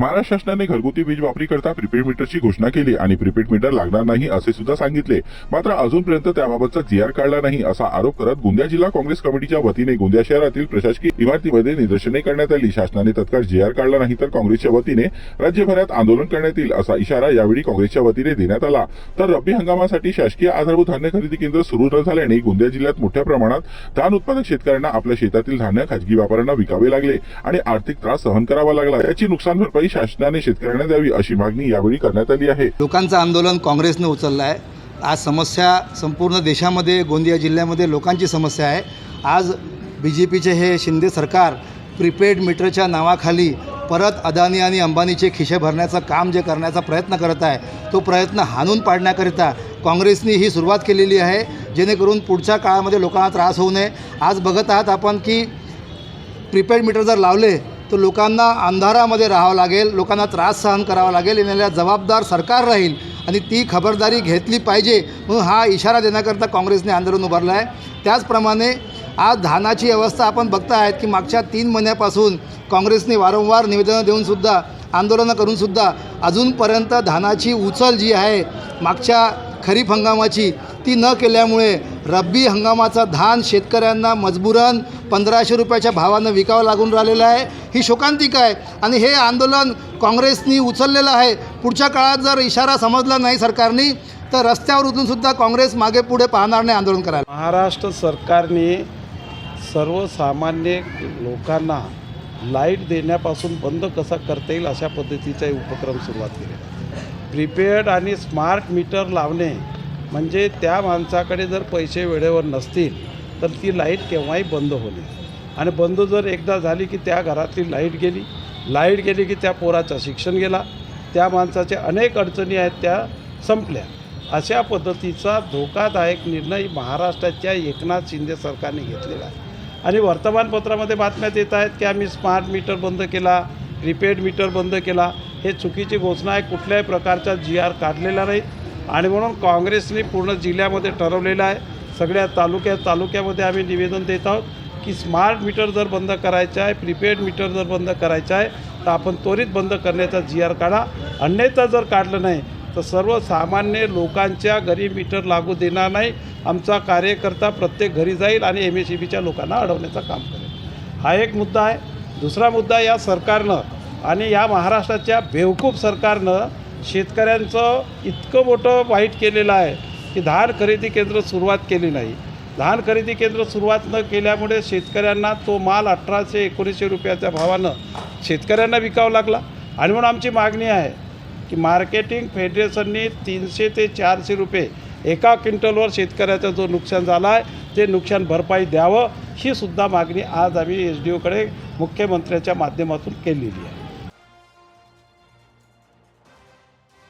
महाराष्ट्र शासनाने घरगुती वीज वापरीकरता प्रीपेड मीटरची घोषणा केली आणि प्रीपेड मीटर लागणार नाही असे सुद्धा सांगितले. मात्र अजूनपर्यंत त्याबाबतचा जीआर काढला नाही असा आरोप करत गोंदिया जिल्हा काँग्रेस कमिटीच्या वतीने गोंदिया शहरातील प्रशासकीय इमारतीमध्ये निदर्शने करण्यात आली. शासनाने तत्काळ जीआर काढला नाही तर काँग्रेसच्या वतीने राज्यभरात आंदोलन करण्यात येईल असा इशारा यावेळी काँग्रेसच्या वतीने देण्यात आला. तर रब्बी हंगामासाठी शासकीय आधारभूत धान्य खरेदी केंद्र सुरू न झाल्याने गोंदिया जिल्ह्यात मोठ्या प्रमाणात धान उत्पादक शेतकऱ्यांना आपल्या शेतातील धान्य खाजगी व्यापाऱ्यांना विकावे लागले आणि आर्थिक त्रास सहन करावा लागला. याची नुकसान भरपाई शासनाने शेतकऱ्यांना द्यावी अशी मागणी यावेळी करण्यात आली आहे. लोकांचं आंदोलन काँग्रेसनं उचललं आहे. आज समस्या संपूर्ण देशामध्ये गोंदिया जिल्ह्यामध्ये लोकांची समस्या आहे. आज बी जे पीचे हे शिंदे सरकार प्रीपेड मीटरच्या नावाखाली परत अदानी आणि अंबानीचे खिशे भरण्याचं काम जे करण्याचा प्रयत्न करत आहे तो प्रयत्न हाणून पाडण्याकरिता काँग्रेसनी ही सुरुवात केलेली आहे. जेणेकरून पुढच्या काळामध्ये लोकांना त्रास होऊ नये. आज बघत आहात आपण की प्रीपेड मीटर जर लावले तर लोकांना अंधारामध्ये राहावं लागेल लोकांना त्रास सहन करावा लागेल येण्याला जबाबदार सरकार राहील आणि ती खबरदारी घेतली पाहिजे म्हणून हा इशारा देण्याकरता काँग्रेसने आंदोलन उभारलं आहे त्याचप्रमाणे आज धानाची अवस्था आपण बघता आहेत की मागच्या तीन महिन्यापासून काँग्रेसने वारंवार निवेदनं देऊनसुद्धा आंदोलनं करूनसुद्धा अजूनपर्यंत धानाची उचल जी आहे मागच्या खरीप हंगामाची ती न केल्यामुळे रब्बी हंगामाचा धान शेतकऱ्यांना मजबूरन पंधराशे रुपयाच्या भावानं विकावं लागून राहिलेलं आहे. ही शोकांतिका आहे. आणि हे आंदोलन काँग्रेसनी उचललेलं आहे. पुढच्या काळात जर इशारा समजला नाही सरकारनी तर रस्त्यावर उतरून सुद्धा काँग्रेस मागे पुढे पाहणार नाही आंदोलन करायला. महाराष्ट्र सरकारने सर्वसामान्य लोकांना लाइट देण्यापासून बंद कसा करता येईल अशा पद्धतीचा उपक्रम सुरुवात केलेला आहे. प्रिपेड आणि स्मार्ट मीटर लावणे म्हणजे त्या माणसाकडे जर पैसे वेळेवर नसतील तर ती लाइट केव्हाही बंद होणे. आणि बंद जर एकदा झाली की त्या घरातली लाइट गेली लाइट गेली की त्या पोराचं शिक्षण गेला त्या माणसाच्या अनेक अडचणी आहेत त्या संपल्या. अशा पद्धतीचा धोकादायक निर्णय महाराष्ट्राच्या एकनाथ शिंदे सरकारने घेतलेला आहे. आणि वर्तमानपत्रामध्ये बातम्यात येत आहेत की आम्ही स्मार्ट मीटर बंद केला प्रीपेड मीटर बंद केला हे चुकीची घोषणा आहे कुठल्याही प्रकारचा जी आर काढलेला नाही. आणि म्हणून काँग्रेसने पूर्ण जिल्ह्यामध्ये ठरवलेलं आहे. सगळ्या तालुक्या तालुक्यामध्ये आम्ही निवेदन देत आहोत की स्मार्ट मीटर जर बंद करायचं आहे प्रीपेड मीटर जर बंद करायचं आहे तर आपण त्वरित बंद करण्याचा जी आर काढा. अन्यथा जर काढलं नाही तर सर्वसामान्य लोकांच्या घरी मीटर लागू देणार नाही. आमचा कार्यकर्ता प्रत्येक घरी जाईल आणि एम एस ई बीच्या लोकांना अडवण्याचं काम करेल. हा एक मुद्दा आहे. दुसरा मुद्दा या सरकारनं आणि या महाराष्ट्राच्या बेवकूफ सरकारनं शेतकऱ्यांचं इतकं मोठं वाईट केलेलं आहे की धान खरेदी केंद्र सुरुवात केली नाही. धान खरेदी केंद्र सुरुवात न केल्यामुळे शेतकऱ्यांना तो माल अठराशे एकोणीसशे रुपयाच्या भावानं शेतकऱ्यांना विकावा लागला. आणि म्हणून आमची मागणी आहे की मार्केटिंग फेडरेशननी तीनशे ते चारशे रुपये एका क्विंटलवर शेतकऱ्याचं जो नुकसान झालं आहे ते नुकसान भरपाई द्यावं ही सुद्धा मागणी आज आम्ही एस डी ओकडे मुख्यमंत्र्याच्या माध्यमातून केलेली आहे.